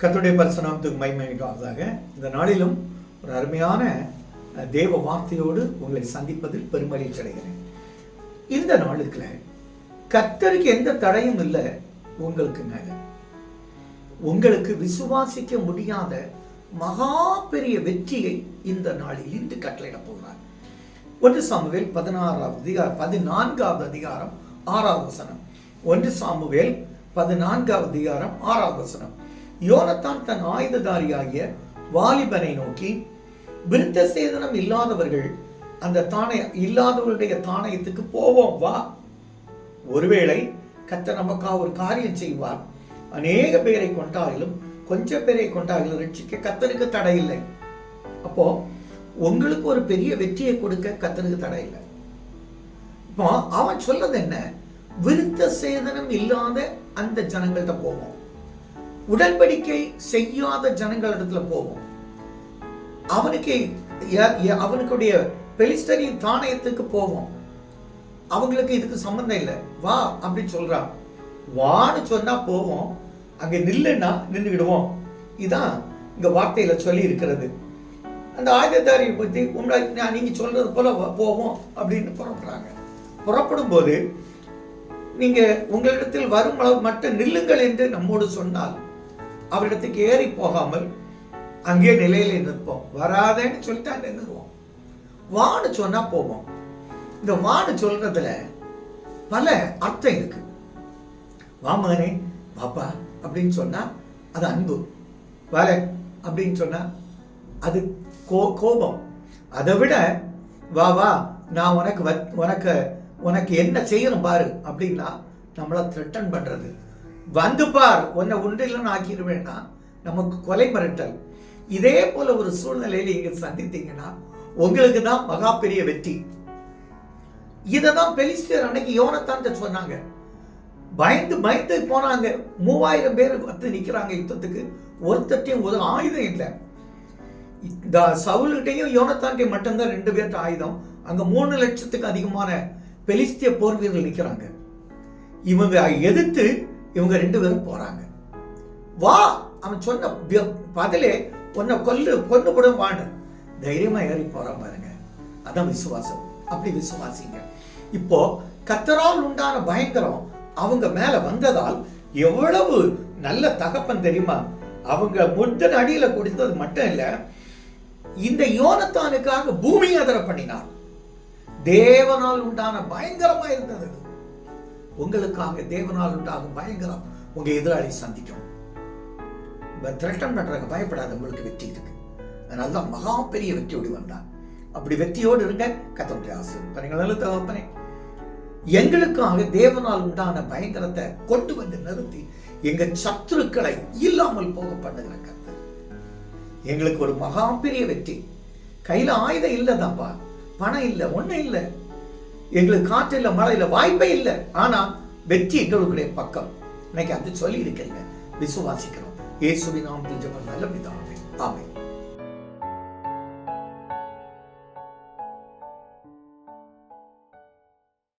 கத்துடைய பரிசுநாமத்துக்கு மைமைக்காவதாக இந்த நாளிலும் ஒரு அருமையான தேவ வார்த்தையோடு உங்களை சந்திப்பதில் பெருமகிழ்ச்சி அடைகிறேன். இந்த நாளுக்குல கத்தருக்கு எந்த தடையும் இல்லை உங்களுக்கு மேல. உங்களுக்கு விசுவாசிக்க முடியாத மகா பெரிய வெற்றியை இந்த நாளில் இன்று கட்டளையிட போகிறார். ஒன்று சாமுவேல் பதினாறாவது அதிகாரம் பதினான்காவது அதிகாரம் ஆறாவது வசனம். ஒன்று சாமுவேல் பதினான்காவது அதிகாரம் ஆறாவது வசனம். யோனத்தான் தன் ஆயுததாரியாகிய வாலிபனை நோக்கி விருத்த சேதனம் இல்லாதவர்கள் அந்த தானய இல்லாதவர்களுடைய தானயத்துக்கு போவோம் வா. ஒருவேளை கத்த நமக்காக ஒரு காரியம் செய்வார். அநேக பேரை கொண்டாலும் கொஞ்சம் பேரை கொண்டாலும் ரட்சிக்க கத்தனுக்கு தடை இல்லை அப்போ உங்களுக்கு ஒரு பெரிய வெற்றியை கொடுக்க கத்தனுக்கு தடை இல்லை இப்போ அவன் சொல்றது என்ன? விருத்த சேதனம் இல்லாத அந்த ஜனங்கள்ட்ட போவோம். உடன்படிக்கை செய்யாத ஜனங்களிடத்துல போவோம். அவனுக்கு அவனுக்குடைய பெலிஸ்டரின் தானயத்துக்கு போவோம். அவங்களுக்கு இதுக்கு சம்மந்தம் இல்லை. வா அப்படின்னு சொல்றான். வான்னு சொன்னா போவோம். அங்க நில்லுன்னா நின்றுக்கிடுவோம் இதான் இங்க வார்த்தையில சொல்லி இருக்கிறது அந்த ஆயுததாரியை பத்தி உங்களை நீங்க சொல்றது போல போவோம் அப்படின்னு புறப்படுறாங்க. புறப்படும் போது நீங்க உங்களிடத்தில் வரும் அளவு மட்டும் நில்லுங்கள் என்று நம்மோடு சொன்னால் அவரிடத்துக்கு ஏறி போகாமல் அங்கே நிலையில நிற்போம். வராதேன்னு சொல்லிட்டு அங்கே நிறுவோம் வான்னு சொன்னா போவோம். இந்த வான்னு சொல்றதுல பல அர்த்தம் இருக்கு. வா மகனே பாப்பா அப்படின்னு சொன்னா அது அன்பு. வர அப்படின்னு சொன்னா அது கோ கோபம். அதை விட வா வா நான் உனக்கு வ- உனக்கு உனக்கு என்ன செய்யணும் பாரு அப்படின்னா நம்மளை த்ரெட்டன் பண்றது. வந்து பார் உன்னை உண்டிலன்னு ஆக்கிடுவேன்னா நமக்கு கொலை மிரட்டல். இதே போல ஒரு சூழ்நிலையில நீங்க சந்தித்தீங்கன்னா உங்களுக்கு தான் மகா பெரிய வெற்றி. இதை தான் பெலிஸ்டர் அன்னைக்கு யோனத்தான் சொன்னாங்க. பயந்து பயந்து போனாங்க. மூவாயிரம் பேர் வந்து நிற்கிறாங்க யுத்தத்துக்கு. ஒருத்தட்டையும் ஒரு ஆயுதம் இல்லை. இந்த சவுல்கிட்டையும் யோனத்தான்ட்டையும் மட்டும்தான் ரெண்டு பேர்ட்ட ஆயுதம். அங்கே மூணு லட்சத்துக்கு அதிகமான பெலிஸ்திய போர் வீரர்கள் நிற்கிறாங்க இவங்க எதிர்த்து இவங்க ரெண்டு பேரும் போறாங்க. வா அவன் சொன்ன பதிலே உன்னை கொல்லு கொண்டு கூட வான்னு. தைரியமா ஏறி போறான் பாருங்க. அதான் விசுவாசம். அப்படி விசுவாசிங்க. இப்போ கத்தரால் உண்டான பயங்கரம் அவங்க மேல வந்ததால் எவ்வளவு நல்ல தகப்பன் தெரியுமா? அவங்க முட்டன் அடியில குடித்தது மட்டும் இல்ல இந்த யோனத்தானுக்காக பூமி அதர பண்ணினார் தேவனால் உண்டான பயங்கரமா இருந்தது உங்களுக்காக தேவனால் உண்டாகும் பயங்கரம் உங்க எதிராளி சந்திக்கும். திரட்டம் பண்றாங்க பயப்படாத உங்களுக்கு வெற்றி இருக்கு. அதனால தான் மகா பெரிய வெற்றியோடு வந்தான். அப்படி வெற்றியோடு இருங்க கத்தனுடைய ஆசை தகப்பனே எங்களுக்காக தேவனால் உண்டான பயங்கரத்தை கொண்டு வந்து நிறுத்தி எங்க சத்துருக்களை இல்லாமல் போக பண்ணுகிற கத்தர் எங்களுக்கு ஒரு மகா பெரிய வெற்றி. கையில ஆயுதம் இல்லதாப்பா பணம் இல்லை ஒன்றும் இல்லை. எங்களுக்கு காற்று இல்லை மழை இல்லை வாய்ப்பே இல்லை. ஆனால் வெற்றி எங்களுடைய பக்கம். இன்னைக்கு அது சொல்லி இருக்கிறீங்க விசுவாசிக்கிறோம். இயேசுவின் நாமத்தில் ஜெபம். நல்ல பிதாவே.